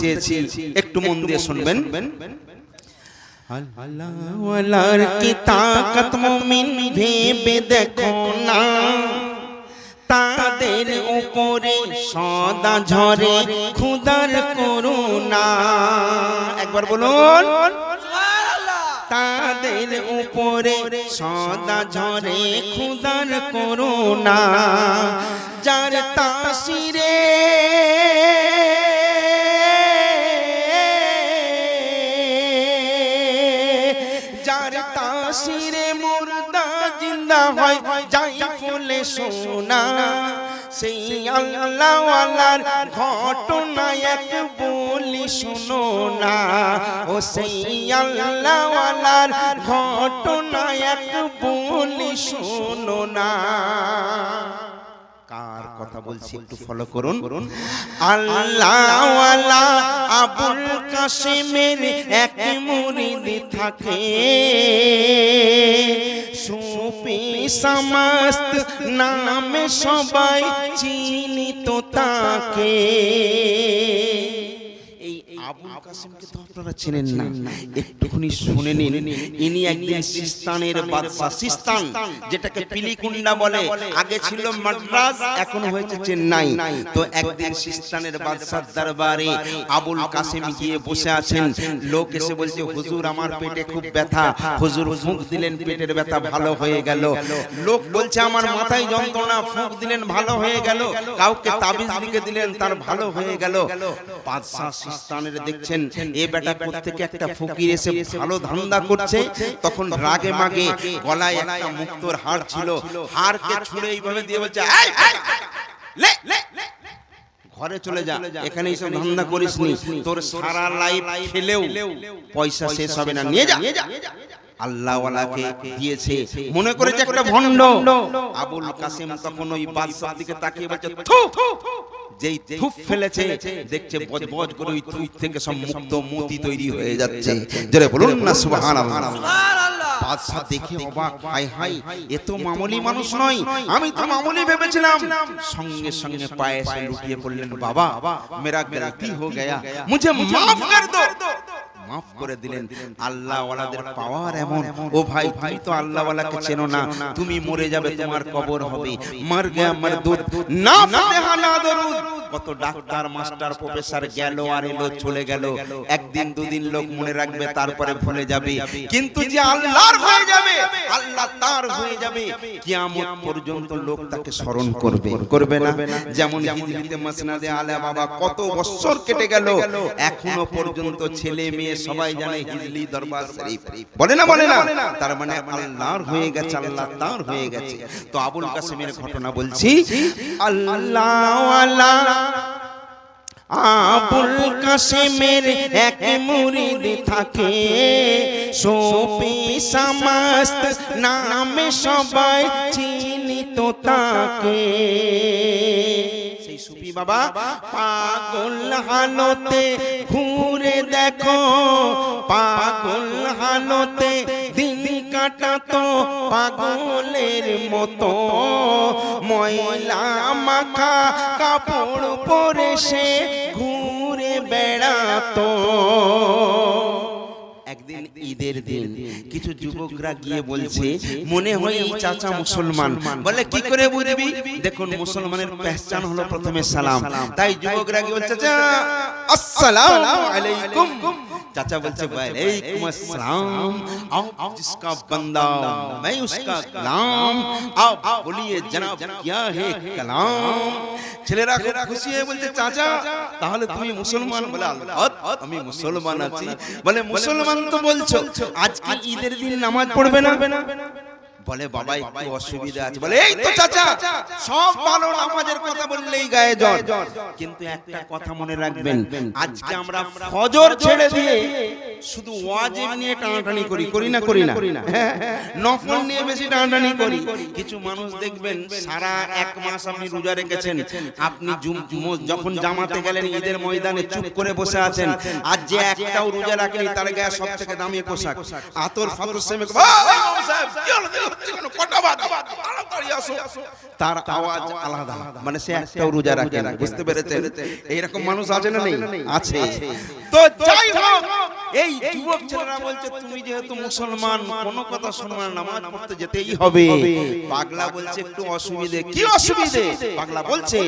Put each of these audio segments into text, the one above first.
চেয়েছি একটু মন দিয়ে শুনবেন। আল্লাহর কি তাকত মুমিন ভেবে দেখো না? তাদের উপরে সদা ঝরে খুদার করুণা। একবার বলুন। তাদের উপরে সদা ঝরে খুদার করুণা। যার তাসিরে ফুলে সোনা সেই আল্লাহওয়ালার ঘটনা এক বলি শুনো না। ও সেই আল্লাহওয়ালার ঘটনা এক বলি শুনো না। কার কথা বলছি একটু ফলো করুন। আল্লাহওয়ালা আবুল কাসিমের এক মুরিদ থাকে। সুপি সমস্ত নামে সবাই চিনিত তাকে কাসিমকে তো আপনারা চেনেন না। একটুখানি শুনে নিন। ইনি একদিন সিস্তানের বাদশা সিস্তান যেটাকে পিলিকুন্ডা বলে। আগে ছিল মাদ্রাজ এখন হয়েছে চেন্নাই। তো একদিন সিস্তানের বাদশার দরবারে আবুল কাসিম গিয়ে বসে আছেন। লোক এসে বলছে হুজুর আমার পেটে খুব ব্যথা। হুজুর ফুঁক দিলেন পেটের ব্যথা ভালো হয়ে গেল। লোক বলছে আমার মাথায় যন্ত্রণা ফুঁক দিলেন ভালো হয়ে গেল। কাউকে তাবিজ লিখে দিলেন তার ভালো হয়ে গেল। বাদশাহ সিস্তানের দেখছেন এ বেটা থেকে একটা ফকির এসে ভালো ধান্দা করছে তখন রাগে মাগে গলায় একটা মুক্তোর হার ছিল। হারকে ছুঁড়ে এইভাবে দিয়ে বলছে। ঘরে চলে যা এখানে এইসব ধান্দা করিস নি। তোর সারা লাইফ খেলেও পয়সা শেষ হবে না। নিয়ে যা। আল্লাহ ওয়ালাকে দিয়েছে। মনে করেছে একটা ভণ্ড। আবুল কাসিম তখন ওই বাদশার দিকে তাকিয়ে বলছে থু যেই থুপ ফেলেছে দেখছে বজবজ করে ওই থুপ থেকে সব মুক্ত মতি তৈরি হয়ে যাচ্ছে। জোরে বলুন না সুবহানাল্লাহ। বাদশা দেখে অবাক হাই হাই এ তো মামুলি মানুষ নয়। আমি তো মামুলি ভেবেছিলাম। সঙ্গে সঙ্গে পায়ে এসে লুটিয়ে পড়লেন বাবা। মেরা গলতি হো গয়া? মুঝে মাফ কর দো। মাফ করে দিলেন। আল্লাহ ওয়ালাদের পাওয়ার এমন। ও ভাই তুমি তো আল্লাহ ওয়ালাকে চেনো না। তুমি মরে যাবে তোমার কবর হবে। মার গয়া মার দুধ। না ফাতিহা না দরুদ। কত ডাক্তার মাস্টার প্রফেসর গেল আর এলো চলে গেল। একদিন দুদিন লোক মনে রাখবে তারপরে ভুলে যাবে। কিন্তু যে আল্লাহর হয়ে যাবে আল্লাহ তার হয়ে যাবে। কিয়ামত পর্যন্ত লোক তাকে স্মরণ করবে। করবে। না? যেমন হিজরিতে মাসনাদে আলা বাবা কত বছর কেটে গেল এখনও পর্যন্ত ছেলে মেয়ে সবাই জানে হিজলি দরবার শরীফ। বলে না বলে না? তার মানে আল্লাহর হয়ে গেছে আল্লাহ তার হয়ে গেছে। তো আবুল কাসেমের ঘটনা বলছি আল্লাহ আবুল কাসেমের এক মুরিদ থাকে সোপি সমস্ত নামে সবাই চিনিত তাকে বাবা, পাগল হালতে ঘুরে দেখো, পাগল হালতে দিন কাটাতো পাগলের মতো। ময়লা মাখা কাপড় পরে সে ঘুরে বেড়াতো। একদিন ঈদের দিন। কিছু যুবকরা গিয়ে বলছে মনে হয় এই চাচা মুসলমান। বলে কি করে বুঝবি? দেখুন মুসলমানের পেহচান হলো প্রথমে সালাম। তাই যুবকরা গিয়ে বলছে চাচা আসসালামু আলাইকুম। चाचा बोलते वालेकुम अस्सलाम आप जिसका बंदा मैं उसका गुलाम आप बोलिए जनाब क्या है कलाम ছেলেরা খুব খুশি হয়ে বলছে চাচা তাহলে তুমি মুসলমান বলে আল্লাহ আমি মুসলমান আছি বলে মুসলমান তো বলছো আজকে ঈদের দিন নামাজ পড়বে না বলে বাবা একটু অসুবিধা আছে। বলে এই তো চাচা সব ভালো নামাজের কথা বললেই গায়ে জ্বর কিন্তু একটা কথা মনে রাখবেন আজকে আমরা ফজর ছেড়ে দিয়ে শুধু ওয়াজিব নিয়ে টানাটানি করি করি না করি না নফল নিয়ে বেশি টানাটানি করি। কিছু মানুষ দেখবেন সারা এক মাস আপনি রোজা রেখেছেন আপনি যখন জামাতে গেলেন ঈদের ময়দানে চুপ করে বসে আছেন আর যে একটাও রোজা রাখেনি তার গায়ে সব থেকে দামি পোশাক আতর ফাতর সেমে কি হলো? হচ্ছে কেন কটা বাজে তাড়াতাড়ি আসো। তার আওয়াজ আলাদা। মানে সে একটাও রোজা রাখে না। বুঝতে পেরেছেন? এইরকম মানুষ আছে না নেই? আছে। তো যাই হোক এই যুবক ছেলেরা বলছে তুমি যেহেতু মুসলমান কোনো কথা শুনবে না নামাজ পড়তে যেতেই হবে। পাগলা বলছে একটু অসুবিধে কি অসুবিধে? পাগলা বলছে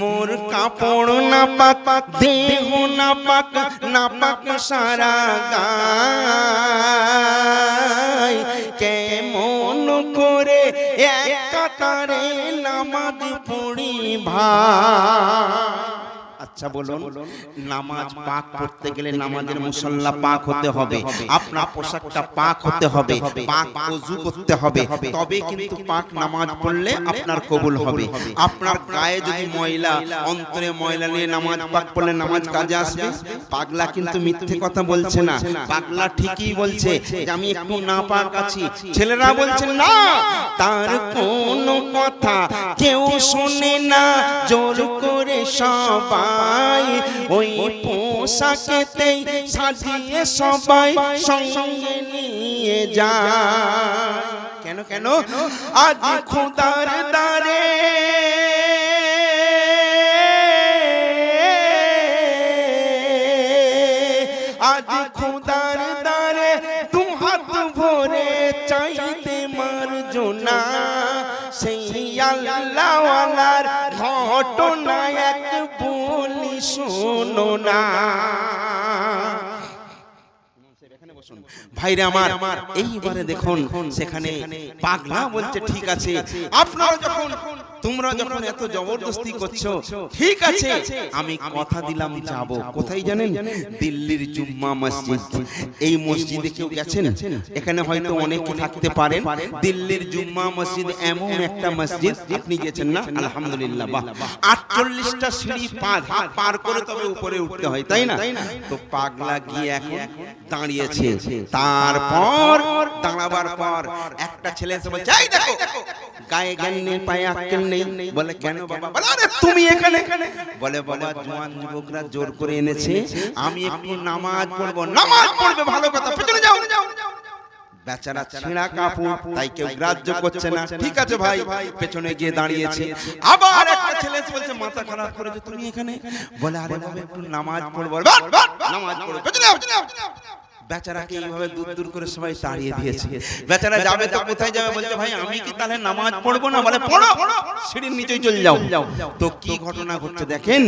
মোর কাপড় না পাক দেহ না পাক না পাক সারা গায়। কেমন করে এক কাতারে নামাজ পড়ি ভাই। আচ্ছা বলুন নামাজ পাক পড়তে গেলে নামাজের মুসল্লা পাক হতে হবে আপনার পোশাকটা পাক হতে হবে পাক ওযু করতে হবে তবে কিন্তু পাক নামাজ পড়লে আপনার কবুল হবে। আপনার গায়ে যদি ময়লা অন্তরে ময়লা নিয়ে নামাজ পাক পড়লে নামাজ কাজে আসবে? পাগলা কিন্তু মিথ্যে কথা বলছে না। পাগলা ঠিকই বলছে যে আমি একটু না পাক আছি। ছেলেরা বলছে না তার কোনো কথা কেউ শোনে না। জোর করে সবাই ওই পোশাকেতেই সাজিয়ে সবাই সঙ্গে নিয়ে যায়। কেন কেন? আজ খোদার দারে আজ খোদার দারে দু হাত ভরে চাইতে মার জোনা সেই আল্লাহওয়ালার ঘটনা এক বলি শোনো না। ভাইরে আমার এইবারে দেখুন সেখানে পাগলা বলছে ঠিক আছে। আপনারা যখন তোমরা যখন এত জবরদস্তি করছ ঠিক আছে আমি কথা দিলাম যাব। কোথায় জানেন? দিল্লির জুম্মা মসজিদ। এই মসজিদে কেউ গেছেন? এখানে হয়তো অনেকে থাকতে পারেন। দিল্লির জুম্মা মসজিদ এমন একটা মসজিদ আপনি গেছেন না? আলহামদুলিল্লাহ বাহ। আটচল্লিশটা সিঁড়ি পা পার করে তবে উপরে উঠতে হয় তাই না? তো পাগলা গিয়ে এখন দাঁড়িয়েছে। তারপর দাঁড়াবার পর একটা ছেলে এসে বলছে "এই দেখো গায়ে জ্ঞান নেই পায়ে আক্কেল নেই বলে কেন বাবা বলে আরে তুমি এখানে বলে বাবা জোয়ান যুবকরা জোর করে এনেছে আমি একটু নামাজ পড়ব নামাজ পড়বে ভালো কথা পেছনে যাও বেচারা ছেঁড়া কাপড় তাই কেউ গ্রাহ্য করছে না ঠিক আছে ভাই পেছনে গিয়ে দাঁড়িয়েছে আবার একটা ছেলে বলছে মাথা খারাপ করেছে তুমি এখানে বলে আরে বাবা একটু নামাজ পড়ব নামাজ পড়ব পেছনে যাও, পেছনে যাও। বেচারাকে এইভাবে দূর দূর করে সবাই তাড়িয়ে দিয়েছে? বেচারা যাবে তো কোথায় যাবে? বলছে ভাই আমি কি তাহলে নামাজ পড়ব না? বলে পড়ো সিঁড়ির নিচেই চলে যাও। তো কি ঘটনা ঘটছে দেখেন?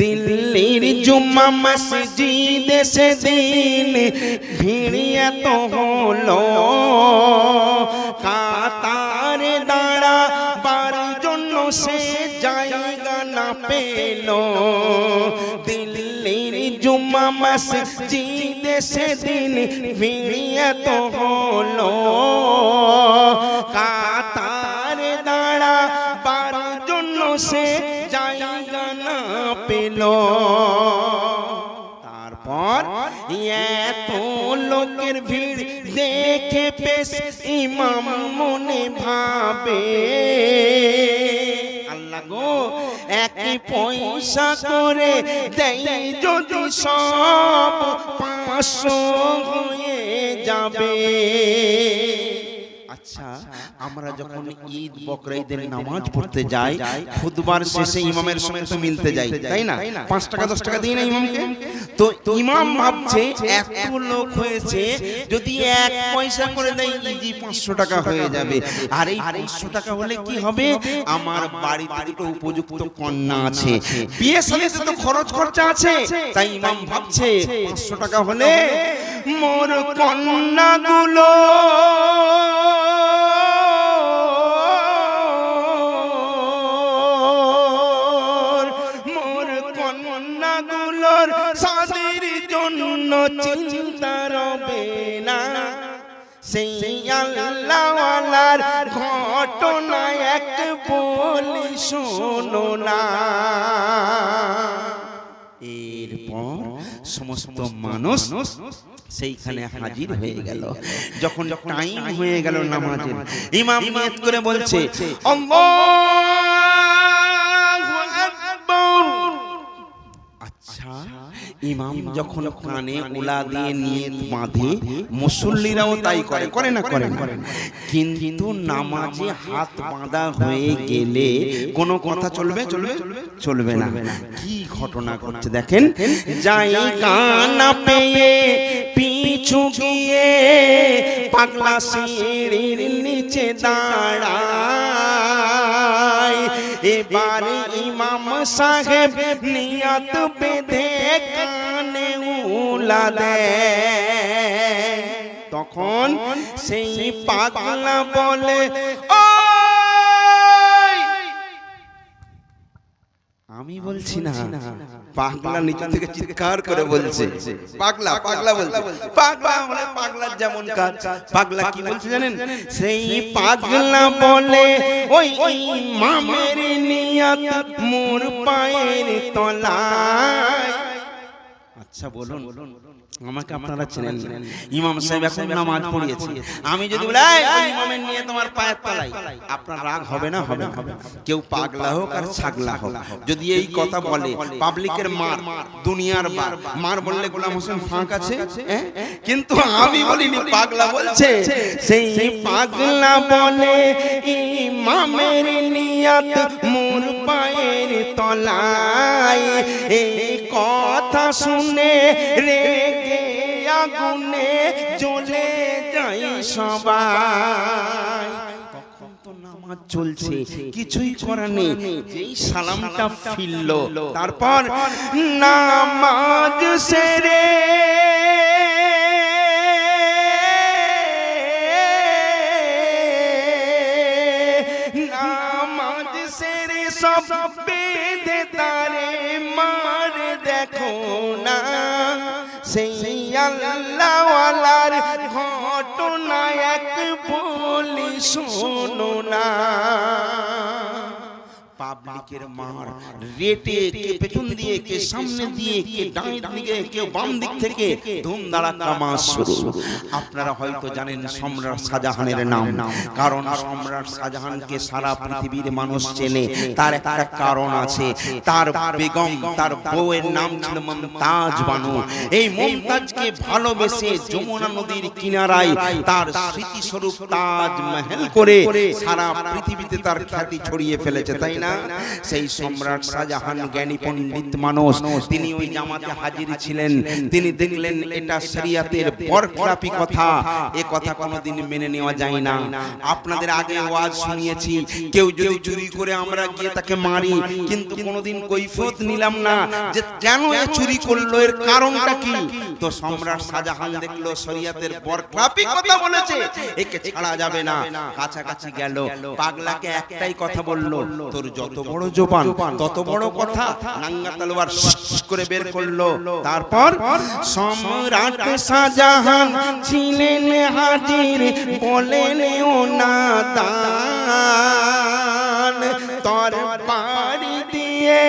দিল্লির জুম্মা মসজিদে সেদিন ভিড় এত হলো। কাতারে দাঁড়া বার জন্য সে জায়গা না পেল। দিল্লির জুম্মা মসজিদে সেদিন ভিড় এত হলো। কাতারে দাঁড়া বার জন্য সে জায়গা না পেল। তারপর এত লোকের ভিড় দেখে পেশ ইমাম মনে ভাবে। আল্লাহ গো পয়সা করে দেই যদি সব পাঁচশো হয়ে যাবে। আমরা যখন ঈদ বকরা ঈদের নামাজ পড়তে যাই খুদবার শেষে ইমামের সঙ্গে তো মিলতে যাই তাই না? পাঁচ টাকা দশ টাকা দিই না ইমামকে? তো ইমাম ভাবছে এত লোক হয়েছে যদি এক পয়সা করে দেয় ইজি পাঁচশো টাকা হয়ে যাবে। আর এই পাঁচশো টাকা হলে কি হবে? আমার বাড়িতে দুটো উপযুক্ত কন্যা আছে। বিয়ে সাথে তো খরচ খরচা আছে। তাই ইমাম ভাবছে পাঁচশো টাকা হলে মোর কন্যাগুলো সেই ঘটনা এক বলি শোনো না। এরপর সমস্ত মানুষ সেইখানে হাজির হয়ে গেল। যখন টাইম হয়ে গেল নামাজের, ইমাম করে বলছে, আল্লাহু আকবার আচ্ছা ইমাম যখন কানে উলা দিয়ে নিয়ে বাঁধে মুসল্লিরাও তাই করে করে না করে কিন্তু নামাজে হাত বাঁধা হয়ে গেলে কোনো কথা চলবে চলবে চলবে না। কি ঘটনা ঘটছে দেখেন? যাই কানা পেয়ে পিছু গিয়ে পাগলা সিঁড়ির নিচে দাঁড়ায়। এবার ইমাম সাহেব নিয়ত বেঁধে কানে উলা দেয়। তখন সেই পাগলা বলে ও আমি বলছি না। পাগলা নিচে থেকে চিৎকার করে বলছে। পাগলা পাগলা বলছে। পাগলা বলে পাগলার যেমন কাজ। পাগলা কি বলছে জানেন? সেই পাগলা বলে ওই মামের নিয়াত মোর পায়ের তলায়। আচ্ছা বলুন। আমাকে আপনারা চেনেন ইমাম সাহেব এখন নামাজ পড়িয়েছে। আমি যদি বলি ওই ইমামের নিয়ে তোমার পায়ের তলায়। আপনার রাগ হবে না হবে না কেউ পাগলা হোক আর ছাগলা হোক। যদি এই কথা বলে পাবলিকের মার দুনিয়ার মার মার। বললে গোলাম হোসেন ফাঁক আছে? হ্যাঁ? কিন্তু আমি বলিনি পাগলা বলছে। সেই পাগলা বলে ইমামের নিয়ত মোর পায়ের তলায়। এই কথা শুনে রেগে আগুনে জ্বলে যাই সবাই। নামাজ চলছে, কিছুই করার নেই। যেই সালামটা ফিরলো, তারপর নামাজ সেরে সেই আল্লাহওয়ালার ঘটনা এক বলি শোনো না। পাবলিকের মার। রেটে কে পেছন দিয়ে কে সামনে দিয়ে কে ডান দিকে কেউ বাম দিক থেকে ধুম ধাড়াক্কা মাস শুরু। আপনারা হয়তো জানেন সম্রাট শাহজাহানের নাম। কারণ সম্রাট শাহজাহানকে সারা পৃথিবীর মানুষ চেনে। তার একটা কারণ আছে। তার বেগম তার বউয়ের নাম ছিল মমতাজ বানু। এই মমতাজকে ভালোবেসে যমুনা নদীর কিনারায় তার স্মৃতিস্বরূপ তাজ মহল করে সারা পৃথিবীতে তার খ্যাতি ছড়িয়ে ফেলেছে তাই না সেই সম্রাট শাহজাহান জ্ঞানী পণ্ডিত মানুষ। তিনি ওই জামাতে হাজির ছিলেন। তিনি দেখলেন এটা শরিয়াতের বরখলাপি কথা। এ কথা কোনোদিন মেনে নেওয়া যায় না। আপনাদের আগে ওয়াজ শুনিয়েছি। কেউ যদি চুরি করে আমরা গিয়ে তাকে মারি কিন্তু কোনোদিন কৈফিয়ত নিলাম না যে কেন এ চুরি করল? এর কারণটা কি? তো সম্রাট শাহজাহান দেখল শরিয়াতের বরখলাপি কথা বলেছে। একে ছাড়া যাবে না। কাছাকাছি গেল। পাগলাকে একটাই কথা বলল তোর যত বড় জোবান তত বড় কথা নাঙ্গা তলোয়ার করে বের করল। তারপর সম্রাট শাহজাহান ছিলেন হাজির বলেন ও না দান তোর পাড়ি দিয়ে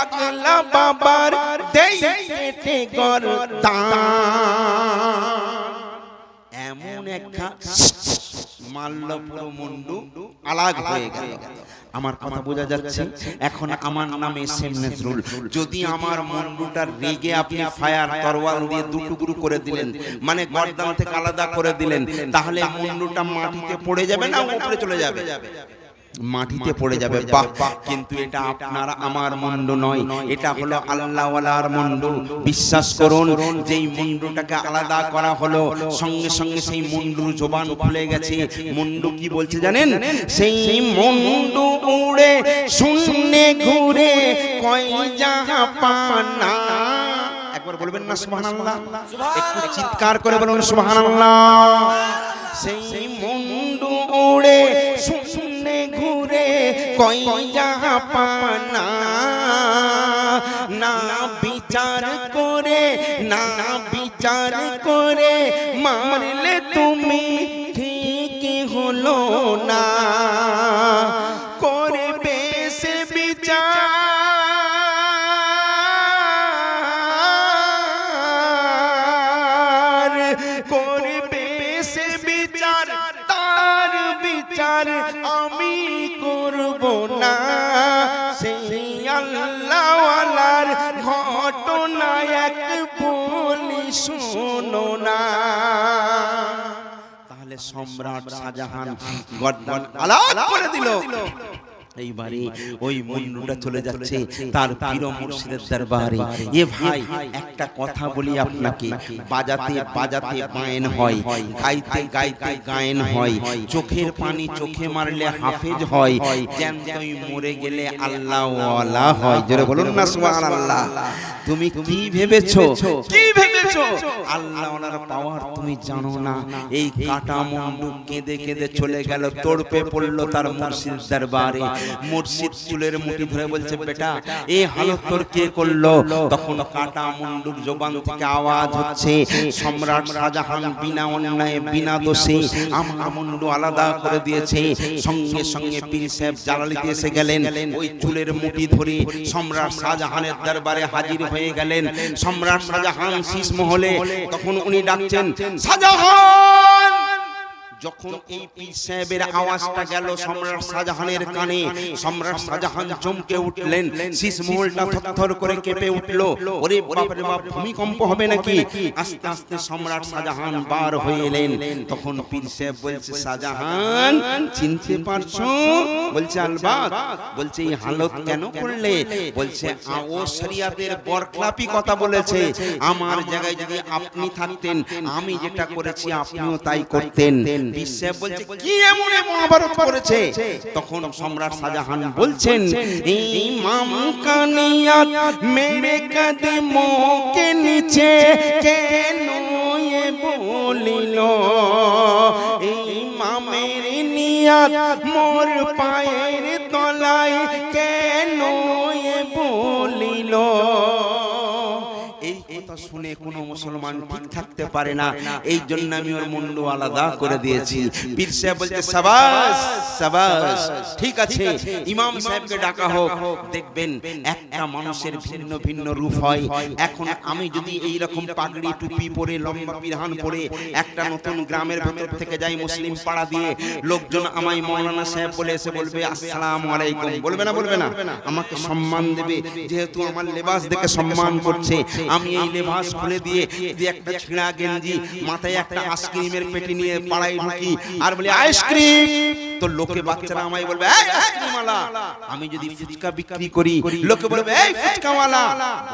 আগলা বাবার দেই কেটে গরদান। এমন একটা মাল্ল পুরো মুন্ডু আলাগ হয়ে গেল। আমার কথা বোঝা যাচ্ছে? এখন আমার নাম এস এম নজরুল যদি আমার মন্ডুটার রেগে আপনি ফায়ার তরোয়াল দিয়ে দু টুকরো করে দিলেন মানে গর্দান থেকে আলাদা করে দিলেন। তাহলে মুন্ডুটা মাটিতে পড়ে যাবে না? উপরে চলে যাবে। মাটিতে পড়ে যাবে। বাহ কিন্তু এটা আপনার আমার মন্ড নয়। এটা হলো আল্লাহওয়ালার মন্ড। বিশ্বাস করুন যেই মুন্ডুটাকে আলাদা করা হলো সঙ্গে সঙ্গে সেই মুন্ডুর জবান খুলে গেছে। মুন্ডু কি বলছে জানেন? সেই মুন্ডু উড়ে শূন্যে ঘুরে কই যাহা পানা। একবার বলবেন না সুবহানাল্লাহ। একটু চিৎকার করে বলুন সুবহানাল্লাহ। সেই মুন্ডু উড়ে শূন্যে ঘুরে কই যাহা পানা। না বিচার করে না বিচার করে মারলে তুমি শাহজাহান গর্দান আলাদ করে দিল। এইবারে ওই মুন্ডুটা চলে যাচ্ছে তার প্রিয় মুর্শিদের দরবারে। এ ভাই একটা কথা বলি আপনাকে। বাজাতে বাজাতে গায়েন হয় গাইতে গাইতে গায়েন হয়। চোখের পানি চোখে মারলে হাফেজ হয়। জ্যান্তই মরে গেলে আল্লাহ হয়। জোরে বলুন না সুবহানাল্লাহ। তুমি কি ভেবেছো? কি আল্লাহ ওনার পাওয়ার তুমি জানো না। এই কাটা মুন্ডু কেঁদে কেঁদে চলে গেল তোড়পে পড়ল তার মুর্শিদ দরবারে। মুর্শিদ চুলের মুঠি ধরে বলছে বেটা এই হালত তোর কে করল? তখন কাটা মুন্ডুর জবান থেকে আওয়াজ হচ্ছে সম্রাট শাহজাহান বিনা অন্যায় বিনা দোষে আমার মুন্ডু আলাদা করে দিয়েছে। সঙ্গে সঙ্গে পীর সাহেব জালালিতে এসে গেলেন ওই চুলের মুঠি ধরে সম্রাট শাহজাহানের দরবারে হাজির হয়ে গেলেন সম্রাট শাহজাহান শীষ মহলে তখন উনি ডাকছেন শাহজাহান যখন এই পীর সাহেবের আওয়াজটা গেল সম্রাট শাহজাহানের কানে সম্রাট শাহজাহান চমকে উঠলেন শীষ মহলটা থরথর করে কেঁপে উঠল। ওরে বাপরে বাপ ভূমিকম্প হবে নাকি? আস্তে আস্তে সম্রাট শাহজাহান বার হয়ে এলেন। তখন পীর সাহেব বলছে শাহজাহান চিনতে পারছ? বলছে আলবাত? বলছে এই হালত কেন করলে? বলছে ও শরিয়াতের বরখলাপি কথা বলেছে। আমার জায়গায় যদি আপনি থাকতেন আমি যেটা করেছি আপনিও তাই করতেন বীর সাহেব বলছে কি এমন তখন সম্রাট শাহজাহান বলছেন ইমাম কানিয়াত মেরে কদমো কে নিচে কেন এ বলিল? ইমামের নিয়াত মোর পায়ে কোনো মুসলমান ঠিক থাকতে পারে না। এই জন্য আমি ওর মুন্ডু আলাদা করে দিয়েছি। পীর সাহেব বলছে সাবাস সাবাস ঠিক আছে। ইমাম সাহেবকে ডাকা হোক। দেখবেন একটা মানুষের ভিন্ন ভিন্ন রূপ হয়। এখন আমি যদি এই রকম পাগড়ি টুপি পরে লম্বা পিরহান পরে একটা নতুন গ্রামের ভেতর থেকে যাই মুসলিম পাড়া দিয়ে লোকজন আমায় মৌলানা সাহেব বলে এসে বলবে আসসালামু আলাইকুম। বলবে না বলবে না। আমাকে সম্মান দেবে। যেহেতু আমার লেবাস দেখে সম্মান করছে আমি এই লেবাস খুলে দিয়ে একটা ছিঁড়া গেঞ্জি মাথায় একটা আইসক্রিমের পেটি নিয়ে পাড়ায় ঢুকি আর বলি আইসক্রিম! তো লোকে বাচ্চারা আমায় বলবে এই আইসক্রিমওয়ালা আমি যদি ফুচকা বিক্রি করি লোকে বলবে এই ফুচকাওয়ালা!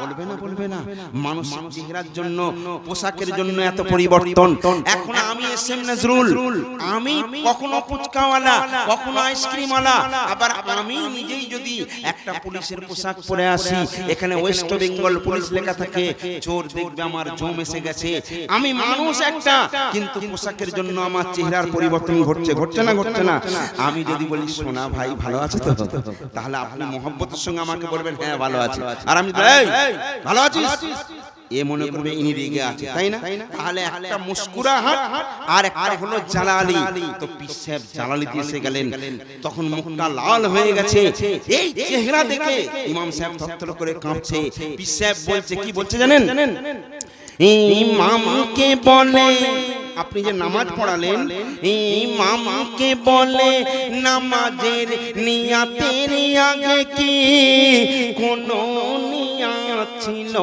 বলবে না বলবে না মানুষ চেহারার জন্য পোশাকের জন্য এত পরিবর্তন। এখন আমি এস এম নজরুল আমি কখনো ফুচকাওয়ালা কখনো আইসক্রিমওয়ালা। আবার আমি নিজেই যদি একটা পুলিশের পোশাক পরে আসি এখানে ওয়েস্ট বেঙ্গল পুলিশ লেখা থাকে চোর দেখবে আমার জম এসে গেছে। আমি মানুষ একটা। কিন্তু পোশাকের জন্য আমার চেহারার পরিবর্তন ঘটছে ঘটছে না ঘটছে না। আমি যদি বলি সোনা ভাই ভালো আছে তো? তাহলে আপনি মোহাম্মতের সঙ্গে আমাকে বলবেন হ্যাঁ ভালো আছে। আর আমি ভালো আছিস? এ মনে করবে ইনি রেগে আছে তাই না? তাহলে একটা মুস্কুরা হাট আর একটা হলো জালালি। তো জালালি দিয়ে গেলেন। তখন মুখটা লাল হয়ে গেছে। এই চেহারা দেখে ইমাম সাহেব থরথর করে কাঁপছে। বলছে কি বলছে জানেন? ইমামকে বলে আপনি যে নামাজ পড়ালেন ইমামকে বলে নামাজের নিয়াতের আগে কি কোন ছিল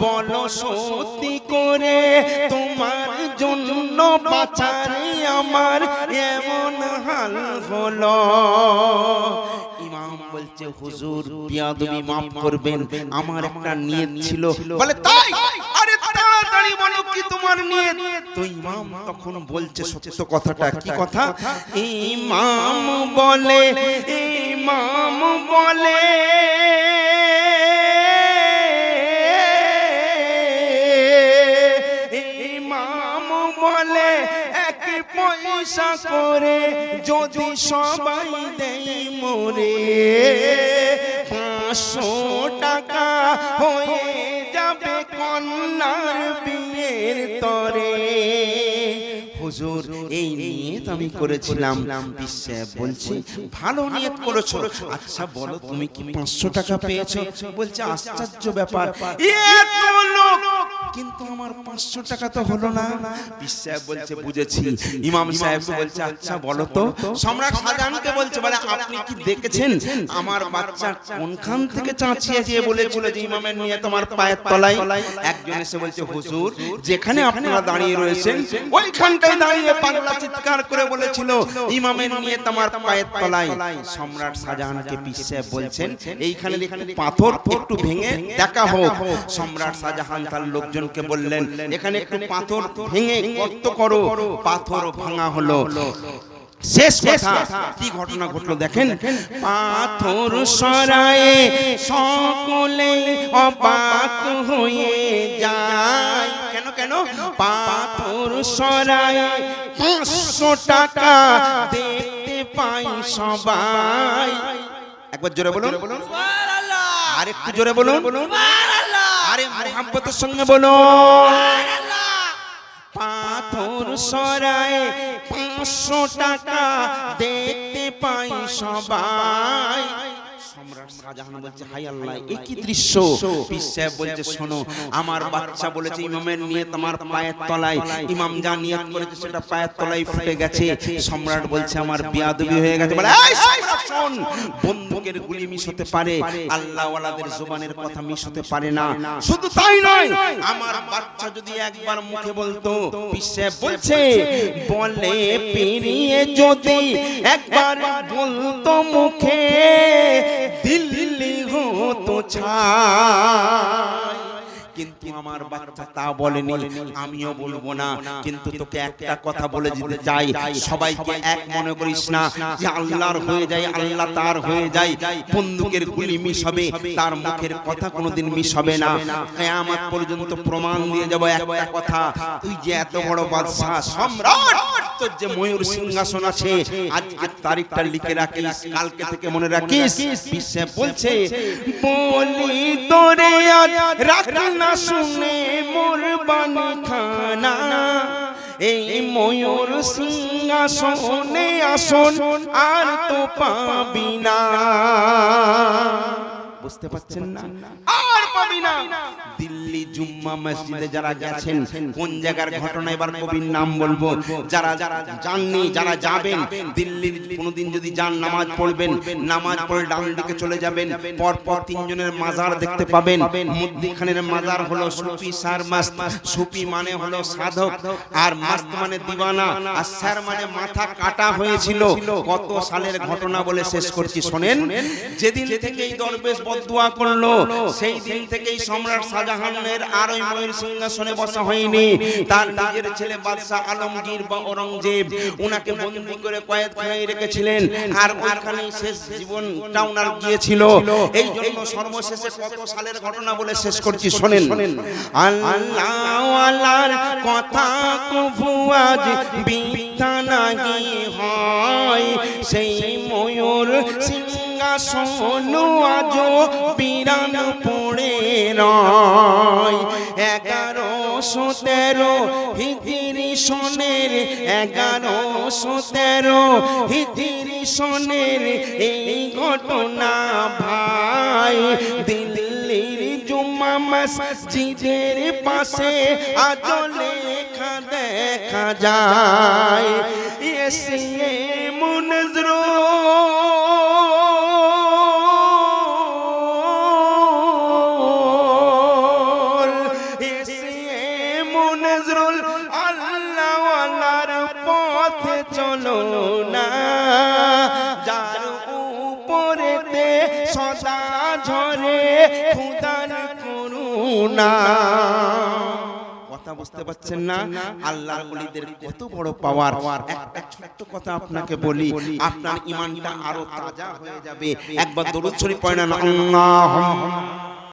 বলো সত্যি করে তোমার জন্য বাঁচারে আমার এমন হাল হলো। ইমাম বলছে, হুজুর, বিয়াদবি মাফ করবেন। আমার একটা নিয়ত ছিল। বলে, তাই? বলো তোমার সত্য কথাটা কথা? ইমাম বলে ইমাম বলে করে যদি সবাই দেয় মোরে, পাঁচশো টাকা হয়ে যাবে কন্যার বিয়ের তরে। হুজুর, এই নিয়ত আমি করেছিলাম। বিশ্বে বলছি, ভালো নিয়ত করেছ। আচ্ছা বলো তুমি কি পাঁচশো টাকা পেয়েছ? বলছে, আশ্চর্য ব্যাপার। কিন্তু আমার পাঁচশো টাকা তো হলো না। সাহেব বলছে বুঝেছি। ইমাম সাহেব বলছে আচ্ছা বলো তো। সম্রাট শাহজাহানকে বলছে বলে আপনি কি দেখেছেন? আমার বাচ্চা কোনখান থেকে চাঁচিয়ে দিয়ে বলেছিল যে ইমামের নিয়ে তোমার পায়ের তলায়? একজন এসে বলছে হুজুর যেখানে আপনারা দাঁড়িয়ে রয়েছেন ওইখানটায় দাঁড়িয়ে পাগলা চিৎকার করে বলেছিল ইমামের নিয়ে তোমার পায়ের তলায়। সম্রাট শাহজাহানকে সাহেব বলছেন এইখানে পাথর একটু ভেঙে দেখা হোক। সম্রাট শাহজাহান তার লোকজনকে বললেন এখানে একটু পাথর ভেঙে গর্ত করো পাথর ভাঙা হলো। শেষ কথা কি ঘটনা ঘটলো দেখেন? পাথর সরায়ে সকলে অবাক হয়ে যায়। কেন কেন? পাথর সরায়ে পাঁচশো টাকা দেখতে পাই সবাই। একবার জোরে বলুন। আর একটু জোরে বলুন। আরে মোহাম্মতের সঙ্গে বলো। পাথর সরায় পাঁচশো টাকা দেখতে পাই সবাই। শাহজাহান বলছে হাই আল্লাহ এই কি দৃশ্য। পীর সাহেব বলছে শোনো আমার বাচ্চা বলেছে ইমামের নিয়ে তোমার পায়ের তলায়। ইমাম যা নিয়ত করেছে সেটা পায়ের তলায় ফুটে গেছে। সম্রাট বলছে আমার বিয়াদবি হয়ে গেছে। বলে এই সম্রাট শোন বন্দুকের গুলি মিস হতে পারে আল্লাহ ওয়ালাদের জবানের কথা মিস হতে পারে না। শুধু তাই নয় আমার বাচ্চা যদি একবার মুখে বলতো পীর সাহেব বলছে বলে পেরিয়ে যদি একবার বলতো মুখে হতো ছাই। কিন্তু আমার বাচ্চা তা বলেনি আমিও বলব না। কিন্তু তোকে একটা কথা বলে দিতে চাই সবাইকে এক মনে করিস না যে আল্লাহর হয়ে যায় আল্লাহ তার হয়ে যায়। বন্দুকের গুলি মিস হবে তার মুখের কথা কোনোদিন মিস হবে না। কিয়ামত পর্যন্ত প্রমাণ দিয়ে যাব একটা কথা। তুই যে এত বড় বাদশাহ সম্রাট! তোর যে ময়ূর সিংহাসন আছে আজকের তারিখটা লিখে রাখিস কালকে থেকে মনে রাখিস বিশ্বে বলছে বলি তোরে আজ রাখ না শুনে মোর বাণী খানা। এই ময়ূর সিংহাসনে আসন আর তো পাবি না। বুঝতে পাচ্ছেন না? আর পাবি না। দিল্লি জুম্মা মসজিদে যারা গেছেন কোন জায়গার ঘটনা এবার কবির নাম বলব? যারা যারা জাননি যারা যাবেন দিল্লির কোনোদিন যদি যান নামাজ পড়বেন নামাজ পড়ে ডান দিকে চলে যাবেন পর পর তিনজনের মাজার দেখতে পাবেন। মুদ্দি খানের মাজার হলো সুফি সার মাস্ত। সুফি মানে হলো সাধক। আর মাস্ত মানে দিওয়ানা আর স্যার মানে মাথা কাটা হয়েছিল। কত সালের ঘটনা বলে শেষ করছি শোনেন যেদিন থেকে এই দরবেশ বদুয়া করল। সেই দিন থেকেই সম্রাট শাহজাহানের আর ওই ময়ূর সিংহাসনে বসা হয়নি। তার নিজের ছেলে বাদশাহ আলমগীর বা ঔরঙ্গজেব, উনাকে বন্দি করে কয়েদখানায় রেখেছিলেন। আর ওইখানে শেষ জীবনটা উনার গিয়েছিল। এই জন্য সর্বশেষে কত সালের ঘটনা বলে শেষ করছি, শোনেন। আল্লাহ আল্লাহর কথা আজ নাহি হয়। সেই ময়ূর সিংহাসন আজ বিরান পড়ে রয়। এগারোশো তেরো হিজিরি সনের এগারোশো তেরো হিজিরি সনের এই ঘটনা ভাই। দিল্লির জুম্মা মসজিদের পাশে আজ লেখা দেখা যায়। এসিয়ে মুনজরো করুণা কথা বুঝতে পারছেন না? আল্লাহর ওলিদের কত বড় পাওয়ার একটা ছোট্ট কথা আপনাকে বলি, আপনার ইমানটা আরও তাজা হয়ে যাবে। একবার দরুদ শরীফ পড়েন আল্লাহ